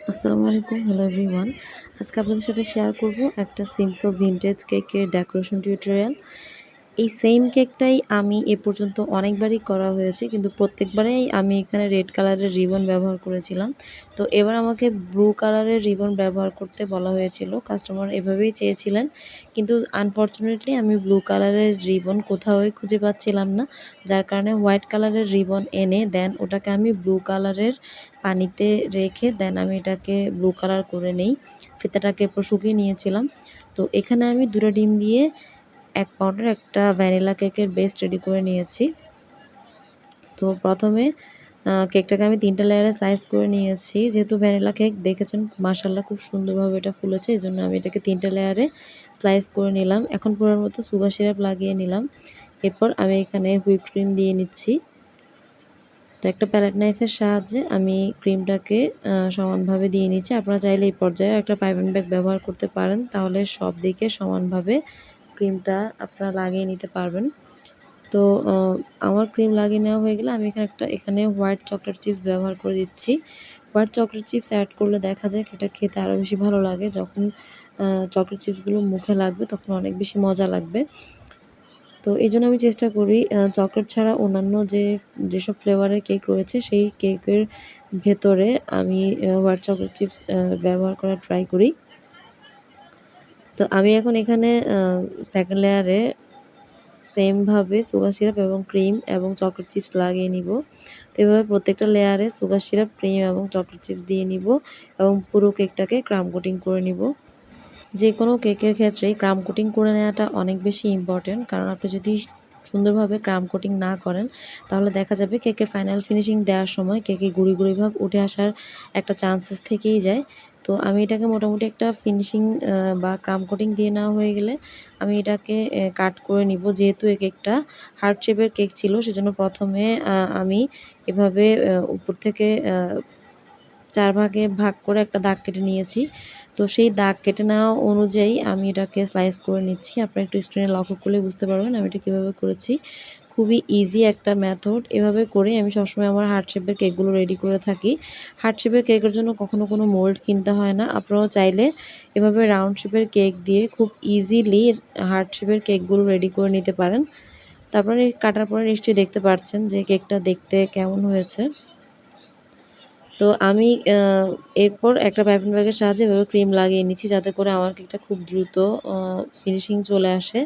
আসসালামু আলাইকুম hello everyone আজকে আপনাদের সাথে শেয়ার করব একটা সিম্পল ভিনটেজ কেকের ডেকোরেশন টিউটোরিয়াল এই সেম কেকটাই আমি এ পর্যন্ত অনেকবারই করা হয়েছে, কিন্তু প্রত্যেকবারেই আমি এখানে রেড কালারের রিবন ব্যবহার করেছিলাম। তো এবার আমাকে ব্লু কালারের রিবন ব্যবহার করতে বলা হয়েছিল কাস্টমার এভাবেই চেয়েছিলেন, কিন্তু আনফর্চুনেটলি আমি ব্লু কালারের রিবন কোথাওই খুঁজে পাচ্ছিলাম না, যার কারণে হোয়াইট কালারের রিবন এনে দেন ওটাকে আমি ব্লু কালারের পানিতে রেখে দেন আমি এটাকে ব্লু কালার করে নেই, ফিতাটাকে এরপর শুকিয়ে নিয়েছিলাম। তো এখানে আমি দুটো ডিম দিয়ে এক পাউন্ডের একটা ভ্যানিলা কেকের বেস রেডি করে নিয়েছি। তো প্রথমে কেকটাকে আমি তিনটা লেয়ারে স্লাইস করে নিয়েছি। যেহেতু ভ্যানিলা কেক দেখেছেন মাসাল্লাহ খুব সুন্দরভাবে এটা ফুলেছে এই জন্য আমি এটাকে তিনটা লেয়ারে স্লাইস করে নিলাম। এখন পুরোর মতো সুগার সিরাপ লাগিয়ে নিলাম। এরপর আমি এখানে হুইপ ক্রিম দিয়ে নিচ্ছি। তো একটা প্যালেট নাইফের সাহায্যে আমি ক্রিমটাকে সমানভাবে দিয়ে নিচ্ছি। আপনারা চাইলে এই পর্যায়ে একটা পাইপেন ব্যাগ ব্যবহার করতে পারেন। তাহলে সব দিকে সমানভাবে ক্রিমটা আপনারা লাগিয়ে নিতে পারবেন। তো আমার ক্রিম লাগিয়ে নেওয়া হয়ে গেলে আমি এখানে একটা, এখানে হোয়াইট চকলেট চিপস ব্যবহার করে দিচ্ছি। হোয়াইট চকলেট চিপস অ্যাড করলে দেখা যায় এটা খেতে আরও বেশি ভালো লাগে। যখন চকলেট চিপসগুলো মুখে লাগবে তখন অনেক বেশি মজা লাগবে। তো এই জন্য আমি চেষ্টা করি চকলেট ছাড়া অন্যান্য যে, যেসব ফ্লেভারের কেক রয়েছে সেই কেকের ভেতরে আমি হোয়াইট চকলেট চিপস ব্যবহার করার ট্রাই করি। তো আমি এখন এখানে সেকেন্ড লেয়ারে সেমভাবে সুগার সিরাপ এবং ক্রিম এবং চকলেট চিপস লাগিয়ে নিব। তো এভাবে প্রত্যেকটা লেয়ারে সুগার সিরাপ, ক্রিম এবং চকলেট চিপস দিয়ে নিব এবং পুরো কেকটাকে ক্রাম কোটিং করে নিব। যে কোনো কেকের ক্ষেত্রেই ক্রাম কোটিং করে নেওয়াটা অনেক বেশি ইম্পর্টেন্ট কারণ আপনি যদি সুন্দরভাবে ক্রাম কোটিং না করেন, তাহলে দেখা যাবে কেকের ফাইনাল ফিনিশিং দেওয়ার সময় কেকে গুঁড়ি গুঁড়ি ভাব উঠে আসার একটা চান্সেস থেকেই যায়। তো আমি এটাকে মোটামুটি একটা ফিনিশিং বা ক্রাম কোটিং দিয়ে নেওয়া হয়ে গেলে আমি এটাকে কাট করে নিব। যেহেতু এই কেকটা হার্ট শেপের কেক ছিল, সেজন্য প্রথমে আমি এভাবে উপর থেকে চার ভাগে ভাগ করে একটা দাগ কেটে নিয়েছি। তো সেই দাগ কেটে নেওয়া অনুযায়ী আমি এটাকে স্লাইস করে নিচ্ছি। আপনার একটু স্ক্রিনে লক্ষ্য করলে বুঝতে পারবেন আমি এটা কীভাবে করেছি। খুবই ইজি একটা মেথড এভাবে করে আমি সবসময় আমার হার্ট শেপের কেকগুলো রেডি করে থাকি। হার্ট শেপের কেকের জন্য কখনো কোনো মোল্ড কিনতে হয় না। আপনারাও চাইলে এভাবে রাউন্ড শেপের কেক দিয়ে খুব ইজিলি হার্ট শেপের কেকগুলো রেডি করে নিতে পারেন। তারপরে কাটার পরে নিশ্চয়ই দেখতে পাচ্ছেন যে কেকটা দেখতে কেমন হয়েছে। তো আমি এরপর একটা পাইপিং ব্যাগের সাহায্যে এভাবে ক্রিম লাগিয়ে নিচ্ছি যাতে করে আমার কেকটা খুব দ্রুত ফিনিশিং চলে আসে।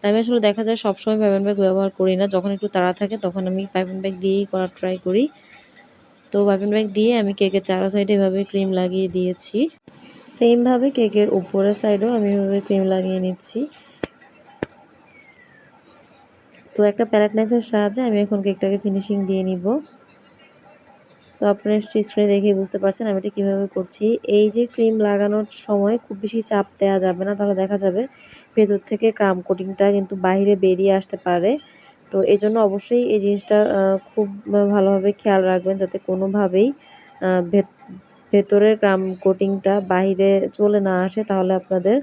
তাই আমি আসলে দেখা যায় সবসময় পাইপিং ব্যাগ ব্যবহার করি না। যখন একটু তাড়া থাকে তখন আমি পাইপিং ব্যাগ দিয়েই করার ট্রাই করি। তো পাইপিং ব্যাগ দিয়ে আমি কেকের চারো সাইডে এভাবে ক্রিম লাগিয়ে দিয়েছি। সেমভাবে কেকের উপরের সাইডেও আমি এভাবে ক্রিম লাগিয়ে নিচ্ছি। তো একটা প্যালেট নাইফের সাহায্যে আমি এখন কেকটাকে ফিনিশিং দিয়ে নিব। তো আপনারা স্ক্রিনে দেখে বুঝতে পারছেন আমি এটা কীভাবে করছি। এই যে ক্রিম লাগানোর সময় খুব বেশি চাপ দেওয়া যাবে না, তাহলে দেখা যাবে ভেতর থেকে ক্রাম কোটিংটা কিন্তু বাইরে বেরিয়ে আসতে পারে। তো এই জন্য অবশ্যই এই জিনিসটা খুব ভালোভাবে খেয়াল রাখবেন যাতে কোনোভাবেই ভেতরের ক্রাম কোটিংটা বাইরে চলে না আসে, তাহলে আপনাদের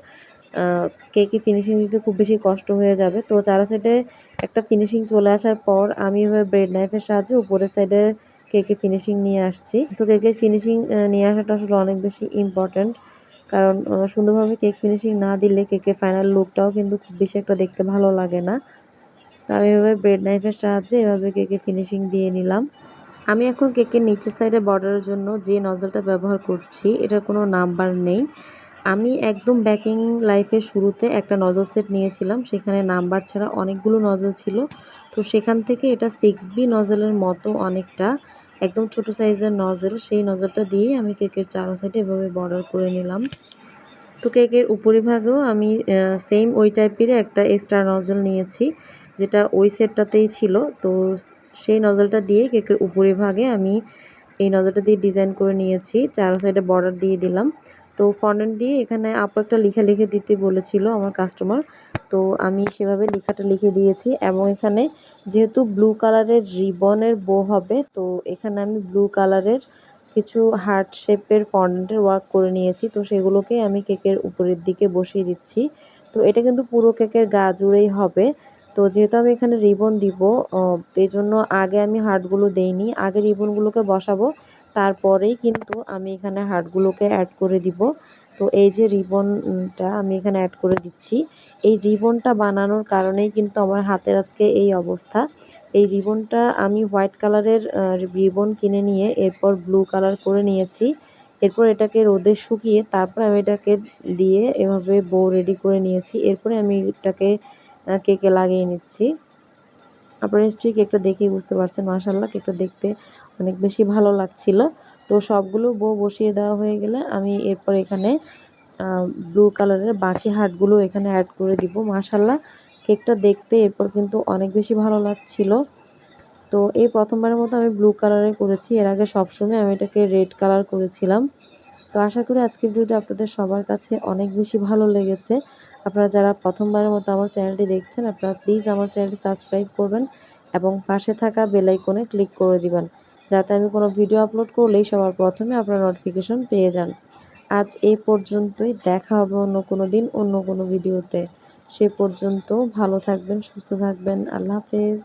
কেকে ফিনিশিং দিতে খুব বেশি কষ্ট হয়ে যাবে। তো চারা সাইডে একটা ফিনিশিং চলে আসার পর আমি এবার ব্রেড নাইফের সাহায্যে উপরের সাইডে কেকে ফিনিশিং নিয়ে আসছি। তো কেকের ফিনিশিং নিয়ে আসাটা আসলে অনেক বেশি ইম্পর্ট্যান্ট কারণ সুন্দরভাবে কেক ফিনিশিং না দিলে কেকের ফাইনাল লুকটাও কিন্তু খুব বেশি একটা দেখতে ভালো লাগে না। তো আমি এভাবে ব্রেড নাইফের সাহায্যে এভাবে কেকে ফিনিশিং দিয়ে নিলাম। আমি এখন কেকের নিচের সাইডে বর্ডারের জন্য যে নজলটা ব্যবহার করছি, এটার কোনো নাম্বার নেই। আমি একদম ব্যাকিং লাইফের শুরুতে একটা নজল সেট নিয়েছিলাম। সেখানে নাম্বার ছাড়া অনেকগুলো নজল ছিল। তো সেখান থেকে এটা সিক্স বি নজলের মতো অনেকটা, একদম ছোট সাইজের নজল সেই নজলটা দিয়ে আমি কেকের চারো সাইডে এভাবে বর্ডার করে নিলাম। তো কেকের উপরিভাগেও আমি সেম ওই টাইপের একটা এক্সট্রা নজল নিয়েছি, যেটা ওই সেটটাতেই ছিল। তো সেই নজলটা দিয়ে কেকের উপরিভাগে আমি এই নজলটা দিয়ে ডিজাইন করে নিয়েছি। চারো সাইডে বর্ডার দিয়ে দিলাম। তো ফন্ডেন্ট দিয়ে এখানে আপু একটা লিখা লিখে দিতে বলেছিল আমার কাস্টমার তো আমি সেভাবে লেখাটা লিখে দিয়েছি এবং এখানে যেহেতু ব্লু কালারের রিবনের বো হবে, তো এখানে আমি ব্লু কালারের কিছু হার্ট শেপের ফন্ডেন্টের ওয়ার্ক করে নিয়েছি। তো সেগুলোকে আমি কেকের উপরের দিকে বসিয়ে দিচ্ছি। তো এটা কিন্তু পুরো কেকের গা জুড়েই হবে। তো যেহেতু আমি এখানে রিবন দিব এই জন্য আগে আমি হার্টগুলো দেইনি, আগে রিবনগুলোকে বসাবো, তারপরেই কিন্তু আমি এখানে হার্টগুলোকে অ্যাড করে দিব। তো এই যে রিবনটা আমি এখানে অ্যাড করে দিচ্ছি, এই রিবনটা বানানোর কারণেই কিন্তু আমার হাতের আজকে এই অবস্থা। এই রিবনটা আমি হোয়াইট কালারের রিবন কিনে নিয়ে এরপর ব্লু কালার করে নিয়েছি। এরপর এটাকে রোদে শুকিয়ে তারপর আমি এটাকে দিয়ে এভাবে বউ রেডি করে নিয়েছি। এরপরে আমি এটাকে কেকে লাগিয়ে নিচ্ছি। আপনারা নিশ্চয়ই কেকটা দেখেই বুঝতে পারছেন মাসাল্লাহ কেকটা দেখতে অনেক বেশি ভালো লাগছিল। তো সবগুলো বউ বসিয়ে দেওয়া হয়ে গেলে আমি এরপর এখানে ব্লু কালারের বাকি হাটগুলো এখানে অ্যাড করে দিব মাসাল্লাহ কেকটা দেখতে এরপর কিন্তু অনেক বেশি ভালো লাগছিল। তো এই প্রথমবারের মতো আমি ব্লু কালারে করেছি। এর আগে সবসময় আমি এটাকে রেড কালার করেছিলাম। তো আশা করি আজকের ভিডিওটা আপনাদের সবার কাছে অনেক বেশি ভালো লেগেছে। আপনারা যারা প্রথমবারের মতো আমার চ্যানেলটি দেখছেন, আপনারা প্লিজ আমার চ্যানেলটি সাবস্ক্রাইব করবেন এবং পাশে থাকা বেলাইকনে ক্লিক করে দিবেন, যাতে আমি কোনো ভিডিও আপলোড করলেই সবার প্রথমে আপনার নোটিফিকেশন পেয়ে যান। আজ এই পর্যন্তই, দেখা হবে অন্য কোনো দিন, অন্য কোনো ভিডিওতে সে পর্যন্ত ভালো থাকবেন, সুস্থ থাকবেন, আল্লাহ হাফেজ।